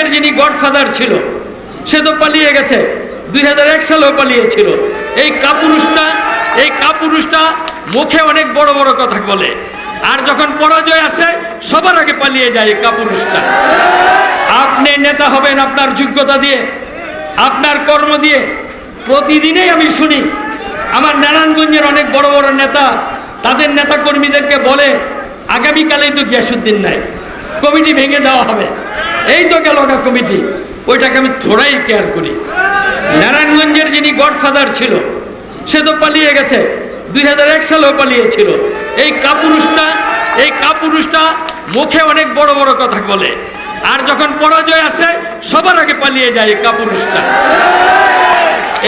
নারায়ণগঞ্জের যিনি গডফাদার ছিল, সে তো পালিয়ে গেছে। দুই হাজার এক সালেও পালিয়েছিল। এই কাপুরুষটা এই কাপুরুষটা মুখে অনেক বড় বড় কথা বলে। আর যখন পরাজয় আসে, সবার আগে পালিয়ে যায় কাপুরুষটা। আপনি নেতা হবেন আপনার যোগ্যতা দিয়ে, আপনার কর্ম দিয়ে। প্রতিদিনেই আমি শুনি, আমার নারায়ণগঞ্জের অনেক বড় বড় নেতা, তাদের নেতা কর্মীদেরকে বলে, আগামীকালেই তো গিয়াসুদ্দিন নাই। কমিটি ভেঙে দেওয়া হবে। এই তো গেল কমিটি ওইটাকে আমি থোড়াই কেয়ার করি। নারায়ণগঞ্জের যিনি গডফাদার ছিল, সে তো পালিয়ে গেছে। দুই হাজার এক সালেও পালিয়েছিল। এই কাপুরুষটা এই কাপুরুষটা মুখে অনেক বড় বড় কথা বলে। আর যখন পরাজয় আসে, সবার আগে পালিয়ে যায় এই কাপুরুষটা।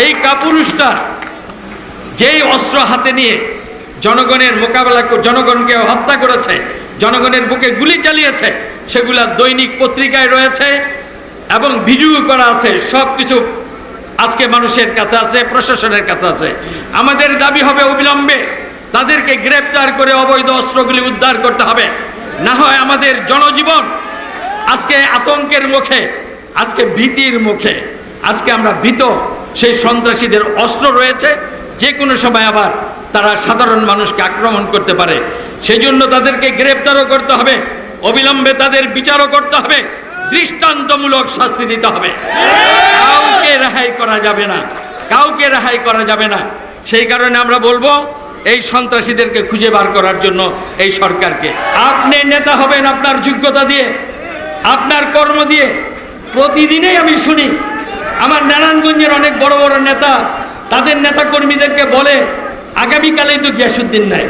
এই কাপুরুষটা যেই অস্ত্র হাতে নিয়ে জনগণের মোকাবেলা জনগণকে হত্যা করেছে জনগণের বুকে গুলি চালিয়েছে, সেগুলা দৈনিক পত্রিকায় রয়েছে এবং ভিডিও করা আছে সব কিছু আজকে মানুষের কাছে আছে, প্রশাসনের কাছে আছে। আমাদের দাবি হবে অবিলম্বে তাদেরকে গ্রেপ্তার করে অবৈধ অস্ত্রগুলি উদ্ধার করতে হবে। না হয় আমাদের জনজীবন আজকে আতঙ্কের মুখে, আজকে ভীতির মুখে, আজকে আমরা ভীত। সেই সন্ত্রাসীদের অস্ত্র রয়েছে যে কোনো সময় আবার তারা সাধারণ মানুষকে আক্রমণ করতে পারে। সেই জন্য তাদেরকে গ্রেপ্তারও করতে হবে, অবিলম্বে তাদের বিচারও করতে হবে, দৃষ্টান্তমূলক শাস্তি দিতে হবে। কাউকে রেহাই করা যাবে না, কাউকে রেহাই করা যাবে না। সেই কারণে আমরা বলব, এই সন্ত্রাসীদেরকে খুঁজে বার করার জন্য এই সরকারকে। আপনি নেতা হবেন আপনার যোগ্যতা দিয়ে, আপনার কর্ম দিয়ে। প্রতিদিনেই আমি শুনি, আমার নারায়ণগঞ্জের অনেক বড় বড় নেতা, তাদের নেতা কর্মীদেরকে বলে, আগামীকালেই তো গিয়াসুদ্দিন নাই।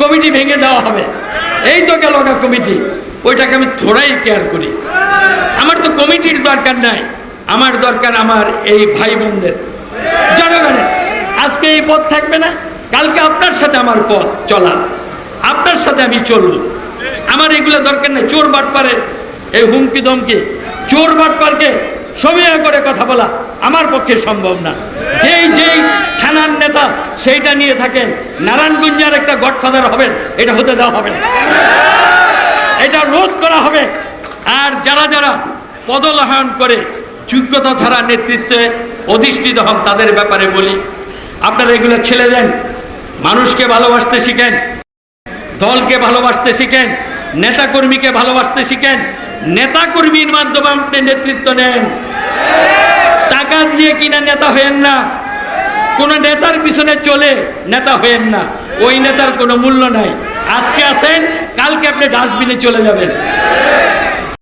কমিটি ভেঙে দেওয়া হবে। এই তো গেল কমিটি। ওইটাকে আমি থোড়াই কেয়ার করি। আমার তো কমিটির দরকার নাই। আমার দরকার আমার এই ভাই বোনদের জনগণের। আজকে এই পথ থাকবে না। কালকে আপনার সাথে আমার পথ চলা। আপনার সাথে আমি চলব। আমার এগুলো দরকার নেই। চোর বাটপারের এই হুমকি দমকি চোর বাটপারকে সময় করে কথা বলা আমার পক্ষে সম্ভব না। যেই যেই সেইটা নিয়ে থাকেন। নারায়ণগঞ্জের একটা গডফাদার হবেন, এটা হতে দেওয়া হবে এটা রোধ করা হবে। আর যারা যারা পদলাহন করে যোগ্যতা ছাড়া নেতৃত্বে অধিষ্ঠিত হন, তাদের ব্যাপারে বলি, আপনারা এগুলো ছেড়ে দেন, মানুষকে ভালোবাসতে শিখেন, দলকে ভালোবাসতে শিখেন, নেতাকর্মীকে ভালোবাসতে শিখেন, নেতাকর্মীর মাধ্যমে আপনি নেতৃত্ব নেন। টাকা দিয়ে কিনা নেতা হয়েন না। কোনো নেতার পিছনে চলে নেতা হয়েন না। ওই নেতার কোনো মূল্য নাই। আজকে আসেন কালকে আপনি ডাস্টবিনে চলে যাবেন।